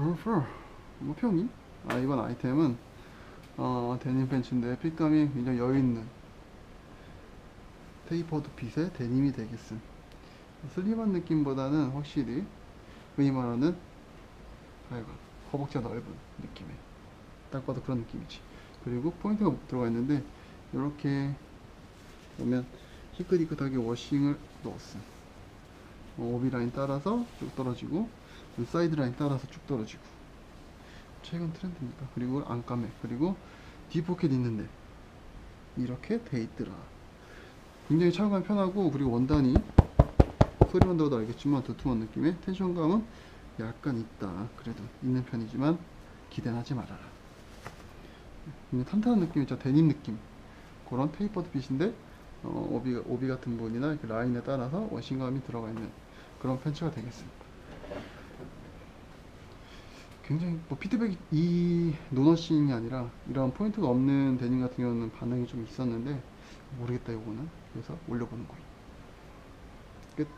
펄펄 뭐 평이? 아 이번 아이템은 어 데님 팬츠인데 핏감이 굉장히 여유있는 테이퍼드 핏의 데님이 되겠음. 슬림한 느낌보다는 확실히 흔히 말하는 하여간 허벅지가 넓은 느낌의 딱 봐도 그런 느낌이지. 그리고 포인트가 들어가 있는데 이렇게 보면 희끗희끗하게 워싱을 넣었음. 어, 오비 라인 따라서 쭉 떨어지고 사이드 라인 따라서 쭉 떨어지고. 최근 트렌드니까 그리고 안감에. 그리고 뒷포켓 있는데. 이렇게 돼 있더라. 굉장히 착용감 편하고 그리고 원단이 소리만 들어도 알겠지만 두툼한 느낌의 텐션감은 약간 있다. 그래도 있는 편이지만 기대는 하지 말아라. 근데 탄탄한 느낌 있죠. 데님 느낌. 그런 테이퍼드 핏인데 어, 오비, 오비 같은 부분이나 라인에 따라서 워싱감이 들어가 있는 그런 팬츠가 되겠습니다 굉장히 뭐 피드백이 이 노너싱이 아니라 이런 포인트가 없는 데님 같은 경우는 반응이 좀 있었는데 모르겠다 요거는. 그래서 올려보는 거예요. 끝